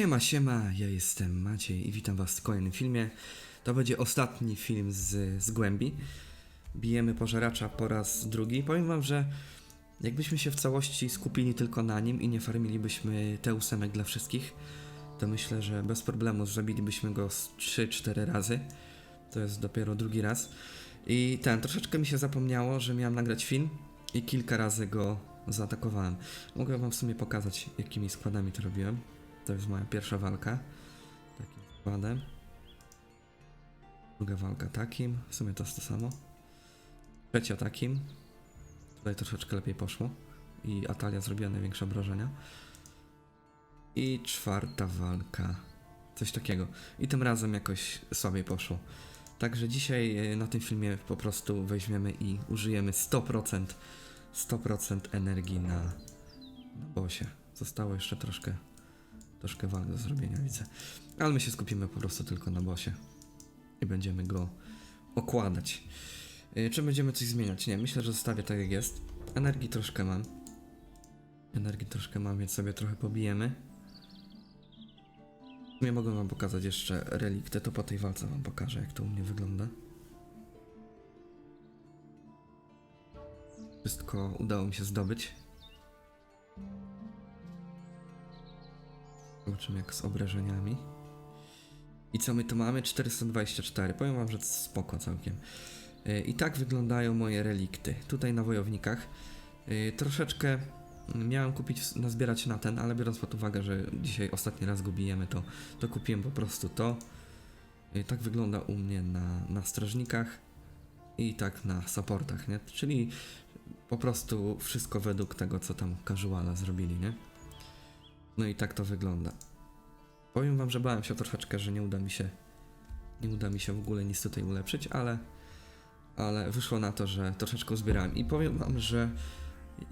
Siema, siema, ja jestem Maciej i witam was w kolejnym filmie. To będzie ostatni film z, z Głębi. Bijemy pożeracza po raz drugi. Powiem wam, że jakbyśmy się w całości skupili tylko na nim i nie farmilibyśmy te ósemek dla wszystkich, to myślę, że bez problemu zabilibyśmy go z 3-4 razy. To jest dopiero drugi raz. I ten, troszeczkę mi się zapomniało, że miałem nagrać film i kilka razy go zaatakowałem. Mogę wam w sumie pokazać, jakimi składami to robiłem. To jest moja pierwsza walka. Takim składem. Druga walka takim. W sumie to jest to samo. Trzecia takim. Tutaj troszeczkę lepiej poszło. I Atalia zrobiła największe obrażenia. I czwarta walka. Coś takiego. I tym razem jakoś słabiej poszło. Także dzisiaj e, na tym filmie po prostu weźmiemy i użyjemy 100% 100% energii na, na bosie. Zostało jeszcze troszkę troszkę walk do zrobienia, widzę. Ale my się skupimy po prostu tylko na bosie. I będziemy go okładać. Yy, czy będziemy coś zmieniać? Nie, myślę, że zostawię tak jak jest. Energii troszkę mam. Energii troszkę mam, więc sobie trochę pobijemy. Nie mogę wam pokazać jeszcze relikty, to po tej walce wam pokażę, jak to u mnie wygląda. Wszystko udało mi się zdobyć. Zobaczymy jak z obrażeniami. I co my tu mamy? 424. Powiem wam, że spoko całkiem. Yy, I tak wyglądają moje relikty. Tutaj na wojownikach. Yy, Troszeczkę miałem kupić, nazbierać na ten, ale biorąc pod uwagę, że dzisiaj ostatni raz go bijemy, to, to kupiłem po prostu to. Yy, Tak wygląda u mnie na, na strażnikach i tak na supportach, nie? Czyli po prostu wszystko według tego, co tam casuala zrobili, nie? No i tak to wygląda. Powiem wam, że bałem się troszeczkę, że nie uda mi się nie uda mi się w ogóle nic tutaj ulepszyć, ale ale wyszło na to, że troszeczkę zbierałem i powiem wam, że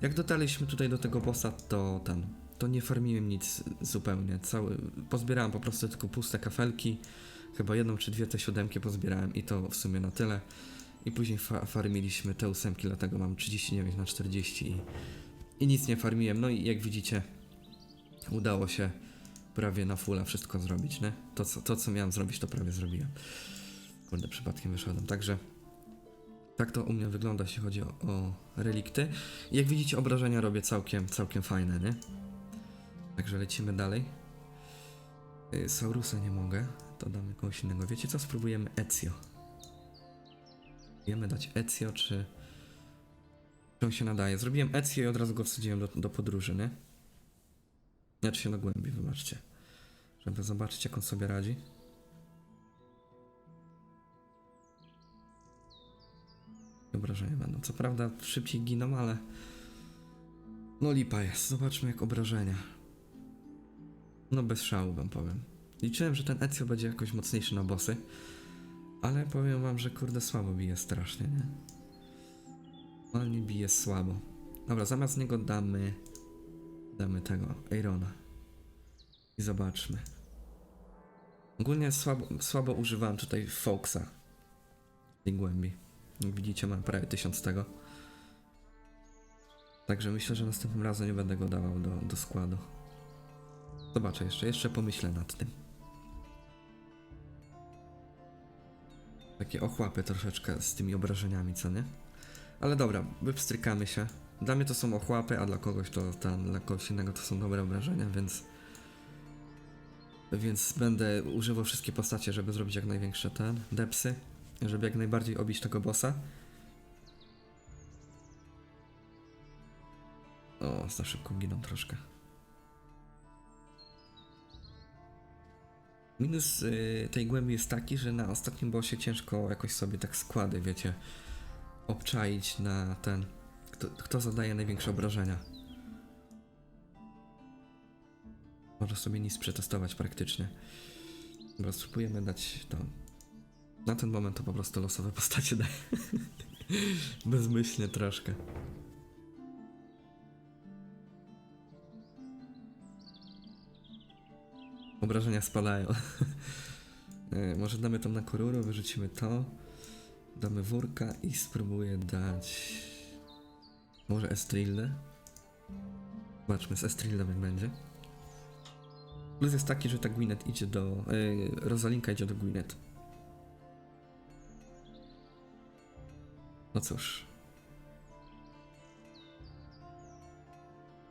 jak dotarliśmy tutaj do tego bossa, to ten to nie farmiłem nic zupełnie. Cały pozbierałem po prostu tylko puste kafelki. Chyba jedną czy dwie te siódemki pozbierałem i to w sumie na tyle. I później fa farmiliśmy te ósemki, dlatego mam 39 na 40 i, i nic nie farmiłem. No i jak widzicie, udało się prawie na fulla wszystko zrobić, nie? To co, to, co miałem zrobić, to prawie zrobiłem. Kurde, przypadkiem wyszedłem. Także tak to u mnie wygląda, jeśli chodzi o, o relikty. Jak widzicie, obrażenia robię całkiem, całkiem fajne, nie? Także lecimy dalej. Y, Saurusa nie mogę, to damy kogoś innego. Wiecie co? Spróbujemy Ezio. Wiemy dać Ezio, czy... Czy on się nadaje? Zrobiłem Ezio i od razu go wsadziłem do, do podróży, nie? Znaczy się na głębi, wybaczcie. Żeby zobaczyć, jak on sobie radzi. Obrażenia będą. Co prawda szybciej giną, ale... No lipa jest. Zobaczmy, jak obrażenia. No bez szału wam powiem. Liczyłem, że ten Ezio będzie jakoś mocniejszy na bossy. Ale powiem wam, że kurde słabo bije strasznie, nie? Normalnie bije słabo. Dobra, zamiast niego damy... Damy tego, Airona. I zobaczmy. Ogólnie słabo, słabo używałem tutaj Foxa. Tej głębi. Jak widzicie, mam prawie tysiąc tego. Także myślę, że następnym razem nie będę go dawał do, do składu. Zobaczę jeszcze, jeszcze pomyślę nad tym. Takie ochłapy troszeczkę z tymi obrażeniami, co nie? Ale dobra, wypstrykamy się. Dla mnie to są ochłapy, a dla kogoś to tam, dla kogoś innego to są dobre obrażenia, więc... Więc będę używał wszystkie postacie, żeby zrobić jak największe ten, depsy. Żeby jak najbardziej obić tego bossa. O, za szybko giną troszkę. Minus y, tej głębi jest taki, że na ostatnim bossie ciężko jakoś sobie tak składy, wiecie, obczaić na ten, kto, kto zadaje największe obrażenia. Można sobie nic przetestować praktycznie. Dobra, spróbujemy dać to. Na ten moment to po prostu losowe postacie daje. Bezmyślnie troszkę. Obrażenia spadają. E, Może damy to na koruro, wyrzucimy to. Damy wórka i spróbuję dać... Może Estrildę? Zobaczmy z Estrildem jak będzie. Plus jest taki, że ta Gwyneth idzie do... Yy, Rosalinka idzie do Gwyneth. No cóż.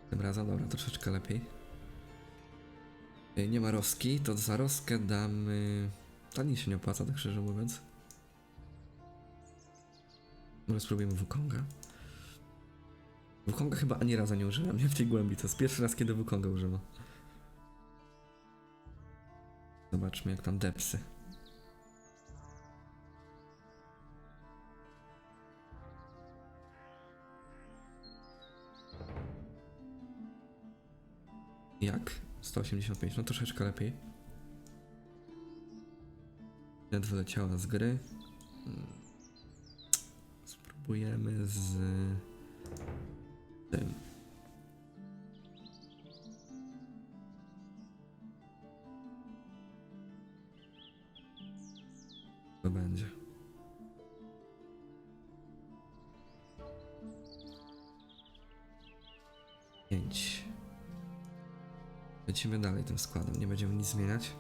Tym razem, dobra, troszeczkę lepiej. Yy, nie ma Roski, to za Roskę damy... Ta nie się nie opłaca, tak szczerze mówiąc. Może spróbujemy Wukonga. Wukonga chyba ani razu nie użyłem, nie w tej głębi. To jest pierwszy raz, kiedy Wukonga używam. Zobaczmy, jak tam depsy. Jak? 185, no troszeczkę lepiej. Net wyleciała z gry. Mm. Spróbujemy z tym. Lecimy dalej tym składem, nie będziemy nic zmieniać.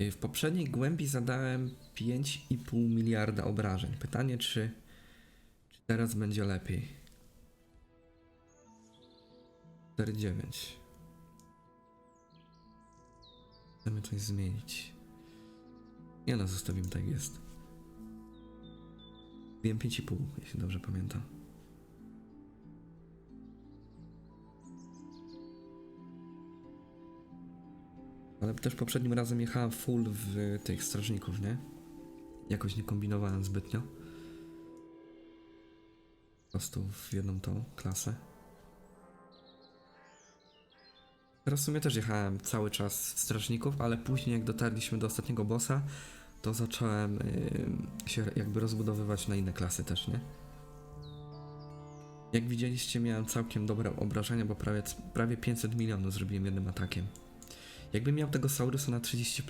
Y, W poprzedniej głębi zadałem 5,5 miliarda obrażeń. Pytanie, czy, czy teraz będzie lepiej? 4,9. Chcemy coś zmienić. Nie no, zostawimy tak jest. Wiem 5,5, jeśli dobrze pamiętam. Ale też poprzednim razem jechałem full w tych strażników, nie? Jakoś nie kombinowałem zbytnio. Po prostu w jedną tą klasę. Teraz w sumie też jechałem cały czas w strażników, ale później jak dotarliśmy do ostatniego bossa, to zacząłem yy, się jakby rozbudowywać na inne klasy też, nie? Jak widzieliście, miałem całkiem dobre obrażenia, bo prawie, prawie 500 milionów zrobiłem jednym atakiem. Jakbym miał tego Saurusa na 30,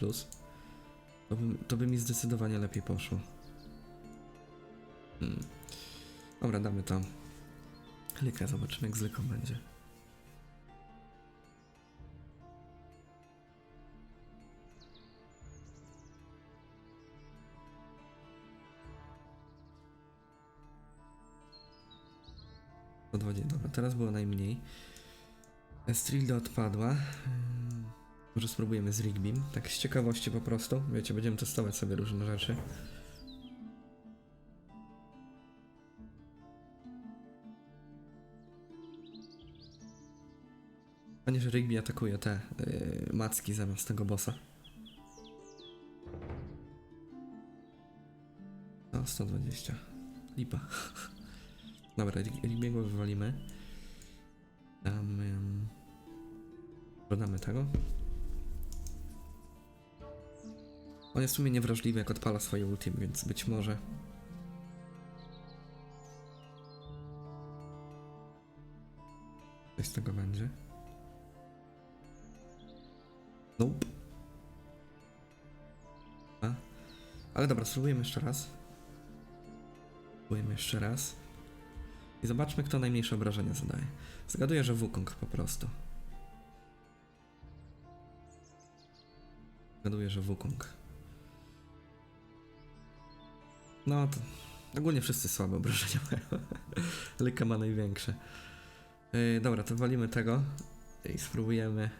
to, by, to by mi zdecydowanie lepiej poszło. Hmm. Dobra, damy to. Lykę, zobaczymy jak z Lyką będzie. To 20, dobra, teraz było najmniej. Strilda odpadła. Może spróbujemy z Rigbim, tak z ciekawości po prostu. Wiecie, będziemy testować sobie różne rzeczy. Panie, że Rigby atakuje te yy, macki zamiast tego bossa. No, 120. Lipa. Dobra, Rig- Rigbiego wywalimy. Damy... Dodamy tego. On jest w sumie niewrażliwy, jak odpala swoje ultim, więc być może. Coś z tego będzie. Nope. A? Ale dobra, spróbujemy jeszcze raz. Spróbujemy jeszcze raz. I zobaczmy, kto najmniejsze obrażenia zadaje. Zgaduję, że Wukong po prostu. Zgaduję, że Wukong. No to ogólnie wszyscy słabe obrażenia mają. Lyka ma największe. Yy, dobra, to walimy tego i spróbujemy.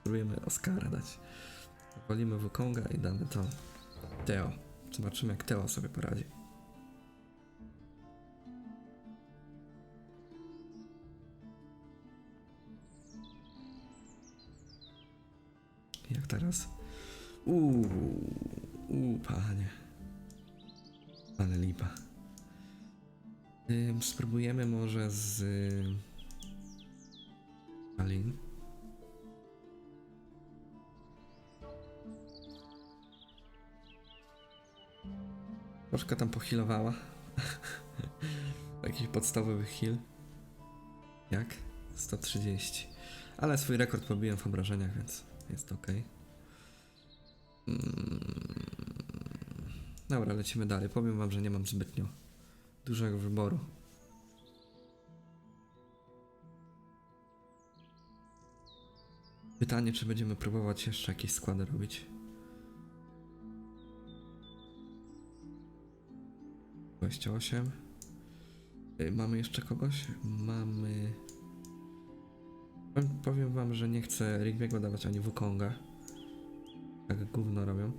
Spróbujemy Oscara dać. Walimy Wukonga i damy to Teo. Zobaczymy jak Teo sobie poradzi. Jak teraz? Uuu, panie. Ale lipa. Spróbujemy może z... ym, Alin. Troszkę tam pochilowała. Jakiś podstawowy heal. Jak? 130. Ale swój rekord pobiłem w obrażeniach, więc jest ok. Mm. Dobra, lecimy dalej. Powiem wam, że nie mam zbytnio dużego wyboru. Pytanie, czy będziemy próbować jeszcze jakieś składy robić. Dwadzieścia osiem. Y, mamy jeszcze kogoś? Mamy... Powiem wam, że nie chcę Rigbiego dawać ani Wukonga. Tak gówno robią.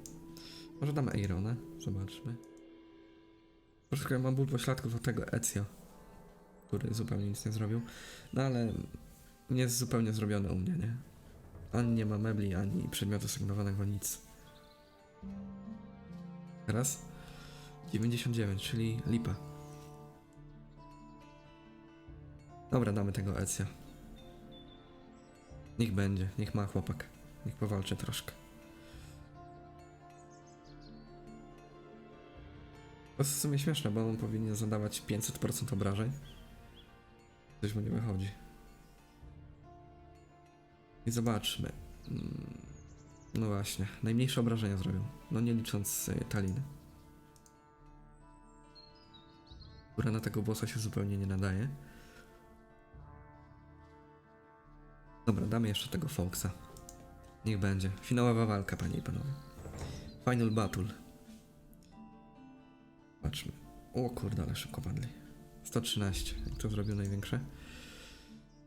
Może damy Eirona? Zobaczmy. Troszkę mam ból pośladków od tego Ezio, który zupełnie nic nie zrobił. No ale nie jest zupełnie zrobiony u mnie, nie? Ani nie ma mebli, ani przedmiotu sygnowanego, nic. Teraz? 99, czyli lipa. Dobra, damy tego Ezio. Niech będzie, niech ma chłopak. Niech powalczy troszkę. To jest w sumie śmieszne, bo on powinien zadawać 500% obrażeń. Coś mu nie wychodzi. I zobaczmy. Mm, No właśnie, najmniejsze obrażenia zrobił. No nie licząc y, Taliny. Która na tego bossa się zupełnie nie nadaje. Dobra, damy jeszcze tego Foxa. Niech będzie. Finałowa walka, panie i panowie. Final battle. Patrzmy. O kurde, ale szybko padli. 113. Kto zrobił największe?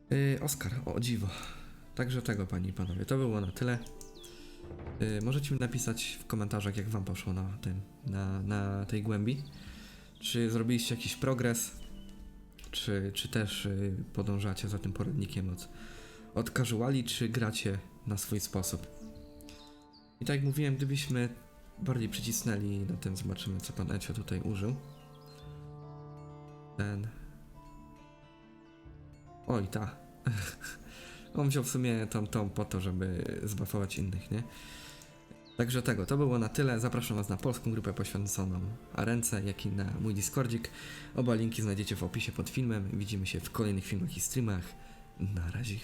Yy, Oskar, o dziwo. Także tego, panie i panowie. To było na tyle. Yy, możecie mi napisać w komentarzach, jak wam poszło na tym, na, na tej głębi. Czy zrobiliście jakiś progres? Czy, czy też yy, podążacie za tym poradnikiem od, od casuali, czy gracie na swój sposób? I tak jak mówiłem, gdybyśmy bardziej przycisnęli na tym, zobaczymy co pan Ecio tutaj użył. Ten. Oj, ta. On wziął w sumie tą, tą po to, żeby zbafować innych, nie? Także tego, to było na tyle. Zapraszam Was na polską grupę poświęconą Arence, jak i na mój Discordzik. Oba linki znajdziecie w opisie pod filmem. Widzimy się w kolejnych filmach i streamach. Na razie.